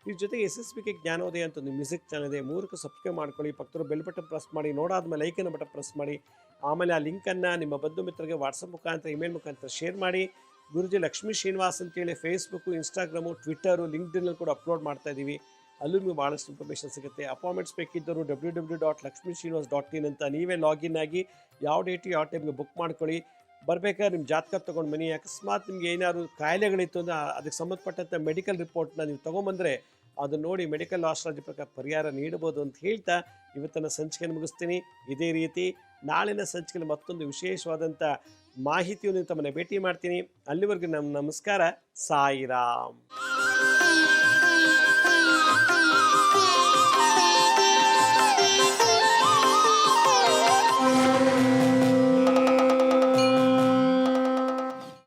ಇದ್ರ ಜೊತೆಗೆ ಎಸ್ ಎಸ್ ಕೆ ಜ್ಞಾನೋದಯ ಅಂತ ಒಂದು ಮ್ಯೂಸಿಕ್ ಚಾನಲ್ ಇದೆ. ಮೂರಕ್ಕೆ ಸಬ್ಸ್ಕ್ರೈಬ್ ಮಾಡ್ಕೊಳ್ಳಿ. ಪಕ್ಕದ ಬೆಲ್ ಬಟನ್ ಪ್ರೆಸ್ ಮಾಡಿ. ನೋಡಾದ್ಮೇಲೆ ಲೈಕನ್ನು ಬಟನ್ ಪ್ರೆಸ್ ಮಾಡಿ. ಆಮೇಲೆ ಆ ಲಿಂಕನ್ನು ನಿಮ್ಮ ಬಂಧು ಮಿತ್ರರಿಗೆ ವಾಟ್ಸಪ್ ಮುಖಾಂತರ ಇಮೇಲ್ ಮುಖಾಂತರ ಶೇರ್ ಮಾಡಿ. ಗುರುಜಿ ಲಕ್ಷ್ಮೀ ಶ್ರೀನಿವಾಸ್ ಅಂತೇಳಿ ಫೇಸ್ಬುಕ್ಕು ಇನ್ಸ್ಟಾಗ್ರಾಮು ಟ್ವಿಟ್ಟರು ಲಿಂಕ್ಡಿನಲ್ಲಿ ಕೂಡ ಅಪ್ಲೋಡ್ ಮಾಡ್ತಾ ಇದ್ದೀವಿ ಅಲ್ಲೂ ನಿಮಗೆ ಭಾಳಷ್ಟು ಇನ್ಫಾರ್ಮೇಷನ್ ಸಿಗುತ್ತೆ. Appointments ಬೇಕಿದ್ದರು W W dot Lakshmi Srinivas dot in ಅಂತ ನೀವೇ ಲಾಗಿನ್ ಆಗಿ ಯಾವ ಡೇಟು ಯಾವ ಟೈಮ್ಗೆ ಬುಕ್ ಮಾಡ್ಕೊಳ್ಳಿ. ಬರ್ಬೇಕಾದ್ರೆ ನಿಮ್ಮ ಜಾತಕ ತೊಗೊಂಡು ಬನ್ನಿ. ಅಕಸ್ಮಾತ್ ನಿಮ್ಗೆ ಏನಾದ್ರು ಕಾಯಿಲೆಗಳಿತ್ತು ಅಂದರೆ ಅದಕ್ಕೆ ಸಂಬಂಧಪಟ್ಟಂಥ ಮೆಡಿಕಲ್ ರಿಪೋರ್ಟ್ನ ನೀವು ತೊಗೊಂಬಂದರೆ ಅದನ್ನ ನೋಡಿ ಮೆಡಿಕಲ್ ಆಸ್ಟ್ರಾಲಜಿ ಪ್ರಕಾರ ಪರಿಹಾರ ನೀಡಬಹುದು ಅಂತ ಹೇಳ್ತಾ ಇವತ್ತಿನ ಸಂಚಿಕೆಯನ್ನು ಮುಗಿಸ್ತೀನಿ. ಇದೇ ರೀತಿ ನಾಳಿನ ಸಂಚಿಕೆಯಲ್ಲಿ ಮತ್ತೊಂದು ವಿಶೇಷವಾದಂಥ ಮಾಹಿತಿಯನ್ನು ತಮ್ಮನ್ನು ಭೇಟಿ ಮಾಡ್ತೀನಿ. ಅಲ್ಲಿವರೆಗೂ ನಮ್ಮ ನಮಸ್ಕಾರ. ಸಾಯಿರಾಮ್.